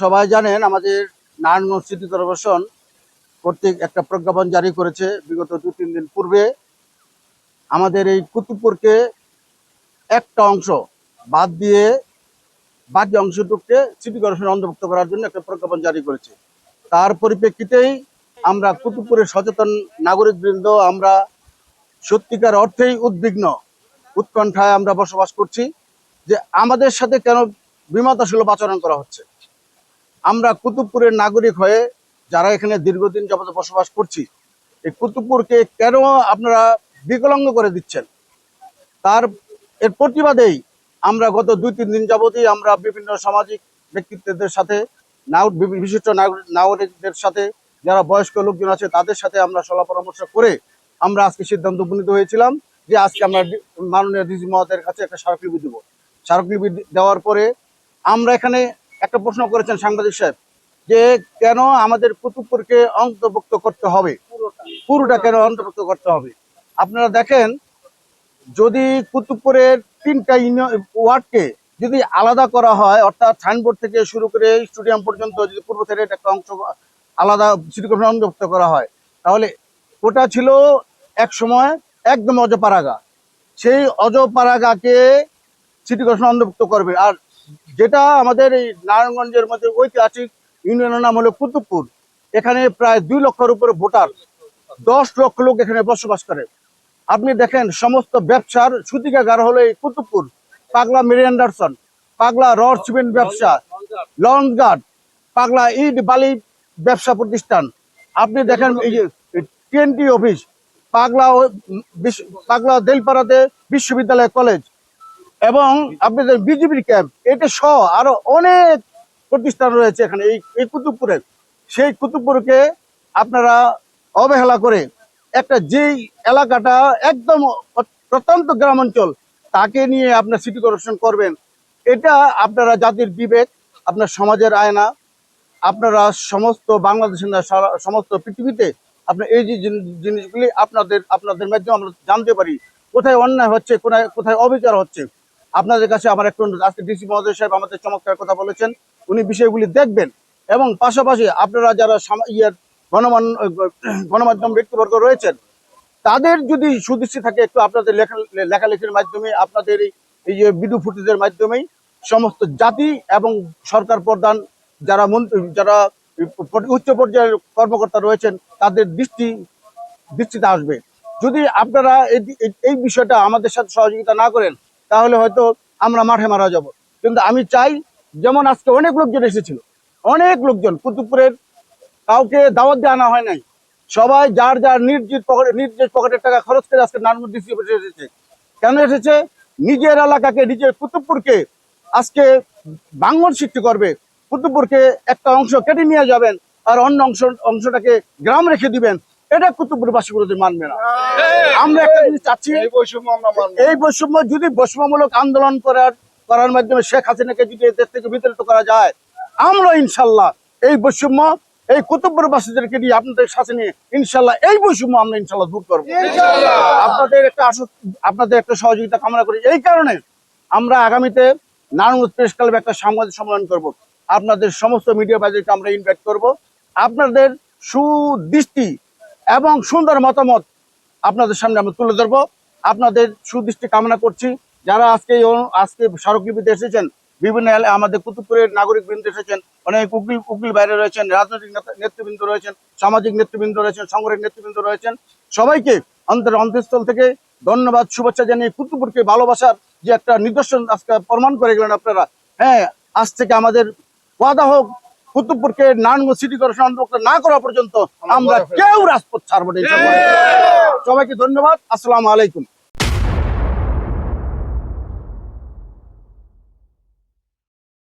সবাই জানেন আমাদের নারায়ণগঞ্জ সিটি কর্পোরেশন কর্তৃক একটা প্রজ্ঞাপন জারি করেছে বিগত দু, তিন দিন পূর্বে। আমাদের এই কুতুবপুরকে একটা অংশ বাদ দিয়ে বাকি অংশটুককে সিটি কর্পোরেশন অন্তর্ভুক্ত করার জন্য একটা প্রজ্ঞাপন জারি করেছে। তার পরিপ্রেক্ষিতেই আমরা কুতুবপুরের সচেতন নাগরিকবৃন্দ, আমরা সত্যিকার অর্থেই উদ্বিগ্ন, উৎকণ্ঠায় আমরা বসবাস করছি যে আমাদের সাথে কেন বিমাতাসুলভ আচরণ করা হচ্ছে। আমরা কুতুবপুরের নাগরিক হয়ে যারা এখানে দীর্ঘদিন যাবত বসবাস করছি, এই কুতুবপুরকে কেন আপনারা বিকলাঙ্গ করে দিচ্ছেন? তার, এর প্রতিবাদেই আমরা গত দুই তিন দিন যাবতই আমরা বিভিন্ন সামাজিক ব্যক্তিত্বদের সাথে বিশিষ্ট নাগরিক- নাগরিকদের সাথে, যারা বয়স্ক লোকজন আছে তাদের সাথে আমরা সলা পরামর্শ করে আমরা আজকে সিদ্ধান্ত উপনীত হয়েছিলাম যে আজকে আমরা মাননীয় ডিসি মহাদের কাছে একটা স্মারকলিপি দেবো। স্মারকলিপি দেওয়ার পরে আমরা এখানে একটা প্রশ্ন করেছেন সাংবাদিক সাহেব, যে কেন আমাদের কুতুবপুরকে অন্তর্ভুক্ত করতে হবে? পুরোটা কেন অন্তর্ভুক্ত করতে হবে? আপনারা দেখেন, যদি কুতুবপুরের তিনটা ওয়ার্ডকে যদি আলাদা করা হয়, অর্থাৎ সাইনবোর্ড থেকে শুরু করে স্টেডিয়াম পর্যন্ত যদি পূর্ব থেকে একটা অংশ আলাদা সিটি কর্পোরেশন অন্তর্ভুক্ত করা হয়, তাহলে ওটা ছিল এক সময় একদম অজপাড়াগা। সেই অজপাড়াগাকে সিটি কর্পোরেশন অন্তর্ভুক্ত করবে। আর যেটা আমাদের এই নারায়ণগঞ্জের মধ্যে ঐতিহাসিক ইউনিয়নের নাম হলো কুতুবপুর। এখানে প্রায় দুই লক্ষের উপরে ভোটার, দশ লক্ষ লোক এখানে বসবাস করে। আপনি দেখেন সমস্ত ব্যবসার সুতিকাগার হলো এই কুতুবপুর। পাগলা মেরি অ্যান্ডারসন, পাগলা রড সিমেন্ট ব্যবসা গার্ড, পাগলা ইট বালি ব্যবসা প্রতিষ্ঠান। আপনি দেখেন এই যে টিএনটি অফিস, পাগলা পাগলা দেলপাড়াতে বিশ্ববিদ্যালয় কলেজ এবং আপনাদের বিজেপির ক্যাম্প এটা সহ আরও অনেক প্রতিষ্ঠান রয়েছে এখানে, এই এই কুতুবপুরে। সেই কুতুবপুরকে আপনারা অবহেলা করে একটা যেই এলাকাটা একদম প্রত্যন্ত গ্রাম অঞ্চল তাকে নিয়ে আপনার সিটি কর্পোরেশন করবেন। এটা আপনারা জাতির বিবেক, আপনার সমাজের আয়না, আপনারা সমস্ত বাংলাদেশের না সমস্ত পৃথিবীতে আপনার এই যে জিনিসগুলি আপনাদের আপনাদের মাধ্যমে আমরা জানতে পারি, কোথায় অন্যায় হচ্ছে, কোথায় কোথায় অবিচার হচ্ছে। আপনাদের কাছে আমার একটু আজকে ডিসি মহোদয় সাহেব আমাদের চমৎকার কথা বলেছেন। উনি বিষয়গুলি দেখবেন এবং পাশাপাশি আপনারা যারা ইয়ের গণমান গণমাধ্যম ব্যক্তিবর্গ রয়েছেন, তাদের যদি সুদৃষ্টি থাকে একটু আপনাদের লেখা লেখালেখির মাধ্যমে, আপনাদের এই- যে ভিডিও ফুটেজের মাধ্যমেই সমস্ত জাতি এবং সরকার প্রধান যারা মন্ত্রী যারা উচ্চ পর্যায়ের কর্মকর্তা রয়েছেন, তাদের দৃষ্টি দৃষ্টিতে আসবে। যদি আপনারা এই বিষয়টা আমাদের সাথে সহযোগিতা না করেন তাহলে হয়তো আমরা মাঠে মারা যাব। কিন্তু আমি চাই, যেমন আজকে অনেক লোকজন এসেছিল, অনেক লোকজন, কুতুবপুরের কাউকে দাওয়াত দিয়ে আনা হয় নাই। সবাই যার যার নির্জিত পকেটে, নির্দেশ পকেটের টাকা খরচ করে আজকে নারায়ণগঞ্জ ডিসি অফিসে এসেছে। কেন এসেছে? নিজের এলাকাকে, নিজের কুতুবপুরকে আজকে বাঙ্গন সৃষ্টি করবে। কুতুবপুরকে একটা অংশ কেটে নিয়ে যাবেন, আর অন্য অংশ, অংশটাকে গ্রাম রেখে দিবেন। এটা কুতুবপুরবাসী কোনোদিন মানবে না। আমরা একটা জিনিস চাচ্ছি এই বৈষম্য যদি বৈষম্যমূলক আন্দোলন করার করার মাধ্যমে শেখ হাসিনাকে যদি দেশ থেকে বিতাড়িত করা যায় আমরা ইনশাল্লাহ এই বৈষম্য এই কুতুবপুরবাসীদেরকে নিয়ে আপনাদের সাথে নিয়ে ইনশাল্লাহ এই বৈষম্য আমরা ইনশাল্লাহ দূর করব। আপনাদের একটা আপনাদের একটা সহযোগিতা কামনা করি। এই কারণে আমরা আগামীতে নারায়ণগঞ্জ প্রেস ক্লাবে একটা সাংবাদিক সম্মেলন করব। আপনাদের সমস্ত মিডিয়া বাজারকে আমরা ইনভাইট করব। আপনাদের সুদৃষ্টি এবং সুন্দর মতামত আপনাদের সামনে আমরা তুলে ধরবো। আপনাদের সুদৃষ্টি কামনা করছি। যারা আজকে আজকে স্মারকলিপিতে এসেছেন, বিভিন্ন আমাদের কুতুবপুরের নাগরিক বৃন্দ এসেছেন, অনেক উকিল উকিল বাইরে রয়েছেন, রাজনৈতিক নেতা- নেতৃবৃন্দ রয়েছেন, সামাজিক নেতৃবৃন্দ রয়েছেন, সংগঠনের নেতৃবৃন্দ রয়েছেন। সবাইকে অন্তর অন্তঃস্থল থেকে ধন্যবাদ, শুভেচ্ছা জানিয়ে কুতুবপুরকে ভালোবাসার যে একটা নিদর্শন আজকে প্রমাণ করে গেলেন আপনারা। হ্যাঁ আজ থেকে আমাদের ওয়াদা হোক কুতুবপুরকে নারায়ণগঞ্জ সিটি কর্পোরেশন অন্তর্ভুক্ত না করা পর্যন্ত আমরা কেউ রাজপথ ছাড়বো না সবাইকে ধন্যবাদ। আসসালামু আলাইকুম।